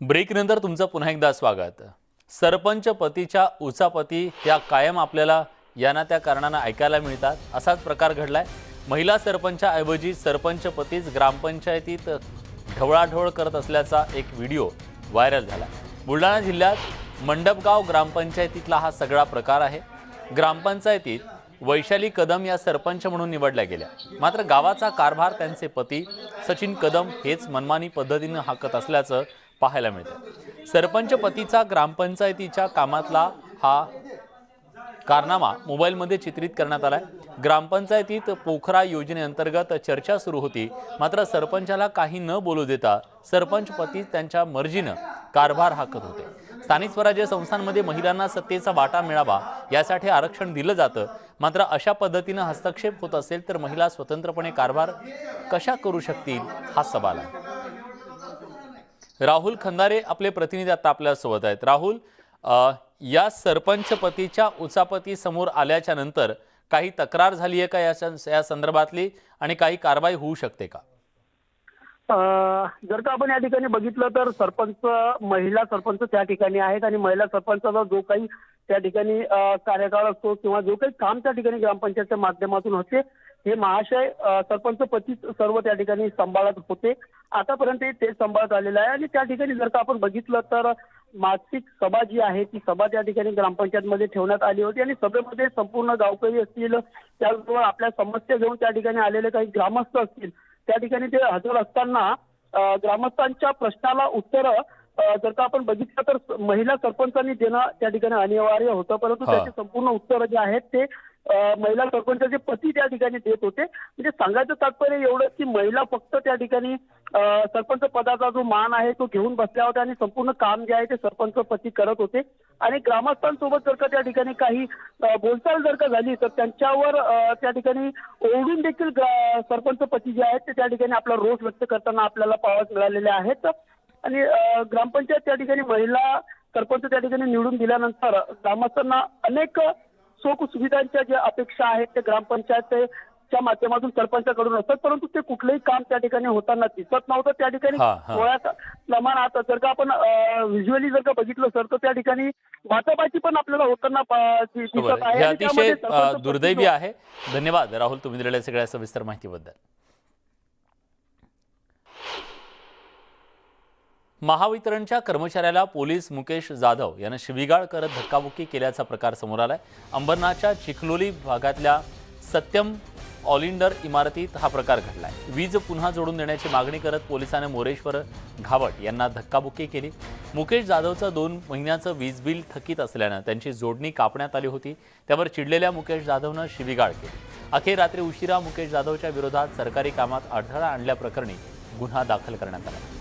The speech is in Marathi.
ब्रेकनंतर तुमचं पुन्हा एकदा स्वागत. सरपंच पतीच्या उचापती या कायम आपल्याला यांना त्या कारणानं ऐकायला मिळतात. असाच प्रकार घडला आहे महिला सरपंचाऐवजी सरपंच पतीच ग्रामपंचायतीत ढवळाढवळ करत असल्याचा एक व्हिडिओ व्हायरल झाला. बुलढाणा जिल्ह्यात मंडपगाव ग्रामपंचायतीतला हा सगळा प्रकार आहे. ग्रामपंचायतीत वैशाली कदम या सरपंच म्हणून निवडल्या गेल्या. मात्र गावाचा कारभार त्यांचे पती सचिन कदम हेच मनमानी पद्धतीनं हाकत असल्याचं पाहायला मिळतं. सरपंच पतीचा ग्रामपंचायतीच्या कामातला हा कारनामा मोबाईलमध्ये चित्रित करण्यात आला आहे ग्रामपंचायतीत पोखरा योजनेअंतर्गत चर्चा सुरू होती. मात्र सरपंचाला काही न बोलू देता सरपंच पती त्यांच्या मर्जीनं कारभार हाकत होते. स्थानिक स्वराज्य संस्थांमध्ये महिलांना सत्तेचा वाटा मिळावा यासाठी आरक्षण दिलं जातं. मात्र अशा पद्धतीनं हस्तक्षेप होत असेल तर महिला स्वतंत्रपणे कारभार कशा करू शकतील हा सवाल आहे. राहुल खंदारे आपले प्रतिनिधी आता आपल्यासोबत आहेत. राहुल या सरपंच पतीच्या उचापती समोर आल्याच्यानंतर काही तक्रार झाली आहे का या संदर्भातली आणि काही कारवाई होऊ शकते का? अं, जर का आपण या ठिकाणी बघितलं तर सरपंच महिला सरपंच त्या ठिकाणी आहेत आणि महिला सरपंचाचा जो काही त्या ठिकाणी कार्यकाळ असतो किंवा जो काही काम त्या ठिकाणी ग्रामपंचायतच्या माध्यमातून होते हे महाशय सरपंच पतीच सर्व त्या ठिकाणी सांभाळत होते. आतापर्यंत ते सांभाळत आलेलं आहे. आणि त्या ठिकाणी जर का आपण बघितलं तर मासिक सभा जी आहे ती सभा त्या ठिकाणी ग्रामपंचायतमध्ये ठेवण्यात आली होती. आणि सभेमध्ये संपूर्ण गावकरी असतील त्याचबरोबर आपल्या समस्या घेऊन त्या ठिकाणी आलेले काही ग्रामस्थ असतील त्या ठिकाणी ते हजर असताना ग्रामस्थांच्या प्रश्नाला उत्तर जर का आपण बघितलं तर महिला सरपंचांनी देणं त्या ठिकाणी अनिवार्य होतं. परंतु. त्याचे संपूर्ण उत्तर जे आहेत ते महिला सरपंचाचे पती त्या ठिकाणी देत होते. म्हणजे सांगायचं तात्पर्य एवढं की महिला फक्त त्या ठिकाणी सरपंच पदाचा जो मान आहे तो घेऊन बसल्या होत्या आणि संपूर्ण काम जे आहे ते सरपंच पती करत होते. आणि ग्रामस्थांसोबत जर का त्या ठिकाणी काही बोलचाल जर का झाली तर त्यांच्यावर त्या ठिकाणी ओढून देखील सरपंच पती जे आहेत ते त्या ठिकाणी आपला रोष व्यक्त करताना आपल्याला पाहावयास मिळालेले आहेत. आणि ग्रामपंचायत त्या ठिकाणी महिला सरपंच त्या ठिकाणी निवडून दिल्यानंतर ग्रामस्थांना अनेक सुख सुविधांच्या ज्या अपेक्षा आहेत ते ग्रामपंचायतच्या माध्यमातून सरपंचाकडून असतात परंतु ते कुठलंही काम त्या ठिकाणी होताना दिसत नव्हतं. त्या ठिकाणी. थोड्या प्रमाणात जर का आपण व्हिज्युअली जर का बघितलं सर तर त्या ठिकाणी वाटाबाची पण आपल्याला होताना दिसत आहे अतिशय दुर्दैवी आहे. धन्यवाद. राहुल तुम्ही दिलेल्या सगळ्या सविस्तर माहितीबद्दल. महावितरणच्या कर्मचाऱ्याला पोलीस मुकेश जाधव यानं शिवीगाळ करत धक्काबुक्की केल्याचा प्रकार समोर आलाय. अंबरनाथच्या चिखलोली भागातल्या सत्यम ऑलिंडर इमारतीत हा प्रकार घडलाय. वीज पुन्हा जोडून देण्याची मागणी करत पोलिसाने मोरेश्वर घावट यांना धक्काबुक्की केली. मुकेश जाधवचं दोन महिन्याचं वीज बिल थकीत असल्यानं त्यांची जोडणी कापण्यात आली होती. त्यावर चिडलेल्या मुकेश जाधवनं शिवीगाळ केली. अखेर रात्री उशिरा मुकेश जाधवच्या विरोधात सरकारी कामात अडथळा आणल्याप्रकरणी गुन्हा दाखल करण्यात आला.